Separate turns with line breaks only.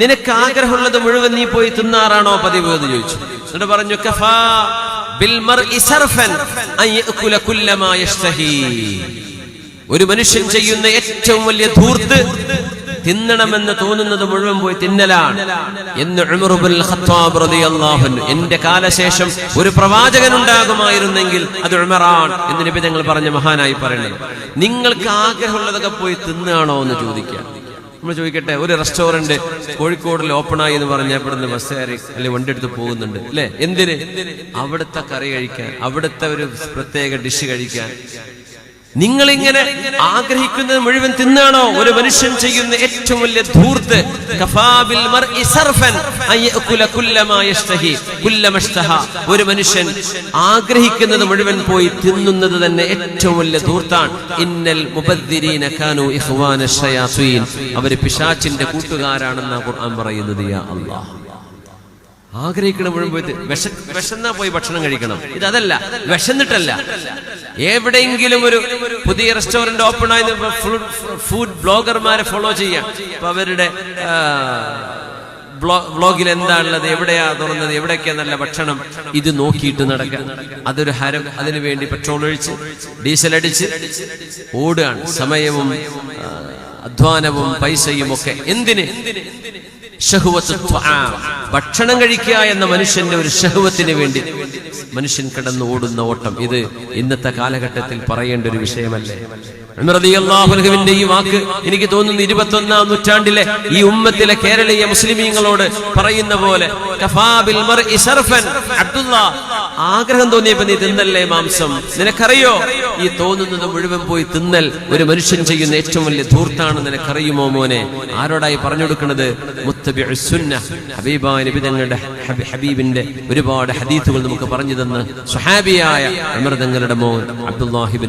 നിനക്ക് ആഗ്രഹമുള്ളത് മുഴുവൻ നീ പോയി തിന്നാറാണോ പതിവ് എന്ന് ചോദിച്ചു. എന്നിട്ട് പറഞ്ഞു ഒരു മനുഷ്യൻ ചെയ്യുന്ന ഏറ്റവും വലിയ ധൂർത്ത് തിന്നണമെന്ന് തോന്നുന്നത് മുഴുവൻ പോയി തിന്നലാണ്. എന്ന് എന്റെ കാലശേഷം ഒരു പ്രവാചകൻ ഉണ്ടാകുമായിരുന്നെങ്കിൽ അത് ഉമറാൻ എന്ന് നബി തങ്ങൾ പറഞ്ഞ മഹാനായി പറയുന്നത്. നിങ്ങൾക്ക് ആഗ്രഹമുള്ളതൊക്കെ പോയി തിന്നാണോ എന്ന് ചോദിക്കുക നമ്മൾ ചോദിക്കട്ടെ ഒരു റെസ്റ്റോറന്റ് കോഴിക്കോടിൽ ഓപ്പൺ ആയി എന്ന് പറഞ്ഞ ഇവിടുന്ന് കയറി അല്ലെ വണ്ടി എടുത്ത് പോകുന്നുണ്ട് അല്ലെ? എന്തിന്? അവിടുത്തെ കറി കഴിക്കാൻ അവിടുത്തെ ഒരു പ്രത്യേക ഡിഷ് കഴിക്കാൻ. നിങ്ങൾ ഇങ്ങനെ ആഗ്രഹിക്കുന്നത് മുഴുവൻ തിന്നാണോ? ഒരു മനുഷ്യൻ ചെയ്യുന്ന ഏറ്റവും വലിയ ധൂർത്ത് ഒരു മനുഷ്യൻ ആഗ്രഹിക്കുന്നത് മുഴുവൻ പോയി തിന്നുന്നത് തന്നെ ഏറ്റവും വലിയ ധൂർത്താണ്. ഇന്നൽ അവർ പിശാചിന്റെ കൂട്ടുകാരാണെന്ന് ഖുർആൻ പറയുന്നത് യാ അല്ലാഹ്. ആഗ്രഹിക്കണം മുഴുവൻ വിശന്നാ പോയി ഭക്ഷണം കഴിക്കണം. ഇത് അതല്ല വിശന്നിട്ടല്ല. എവിടെയെങ്കിലും ഒരു പുതിയ റെസ്റ്റോറന്റ് ഓപ്പൺ ആയി ഫുഡ് ബ്ലോഗർമാരെ ഫോളോ ചെയ്യാം. അപ്പൊ അവരുടെ ബ്ലോഗിൽ വ്ളോഗിൽ എന്താണുള്ളത് എവിടെയാ തുറന്നത് എവിടെയൊക്കെ നല്ല ഭക്ഷണം ഇത് നോക്കിയിട്ട് നടക്കുക. അതൊരു ഹരം അതിനു വേണ്ടി പെട്രോൾ ഒഴിച്ച് ഡീസൽ അടിച്ച് ഓടുകയാണ്. സമയവും അധ്വാനവും പൈസയും ഒക്കെ എന്തിന്. ഭക്ഷണം കഴിക്കുക എന്ന മനുഷ്യന്റെ ഒരു ഷഹുവത്തിന് വേണ്ടി. മനുഷ്യൻ കിടന്നു ഓടുന്ന ഓട്ടം ഇത് ഇന്നത്തെ കാലഘട്ടത്തിൽ പറയേണ്ട ഒരു വിഷയമല്ലേ? റളിയല്ലാഹു ഈ വാക്ക് എനിക്ക് തോന്നുന്നു ഇരുപത്തൊന്നാം നൂറ്റാണ്ടിലെ ഈ ഉമ്മത്തിലെ കേരളീയ മുസ്ലിമീങ്ങളോട് പറയുന്ന പോലെ ആഗ്രഹം തോന്നിയപ്പോ നീ തിന്നല്ലേ മാംസം? നിനക്കറിയോ? ഈ തോന്നുന്നത് മുഴുവൻ പോയി തിന്നൽ ഒരു മനുഷ്യൻ ചെയ്യുന്ന ഏറ്റവും വലിയ ധൂർത്താണ് നിനക്കറിയുമോ മോനെ? ആരോടായി പറഞ്ഞു കൊടുക്കുന്നത് ഹബീബിന്റെ ഒരുപാട് ഹദീത്തുകൾ നമുക്ക് പറഞ്ഞു തന്ന്. സുഹാബിയായ അമൃതങ്ങളുടെ മോൻ അബ്ദുല്ലാഹിബിൻ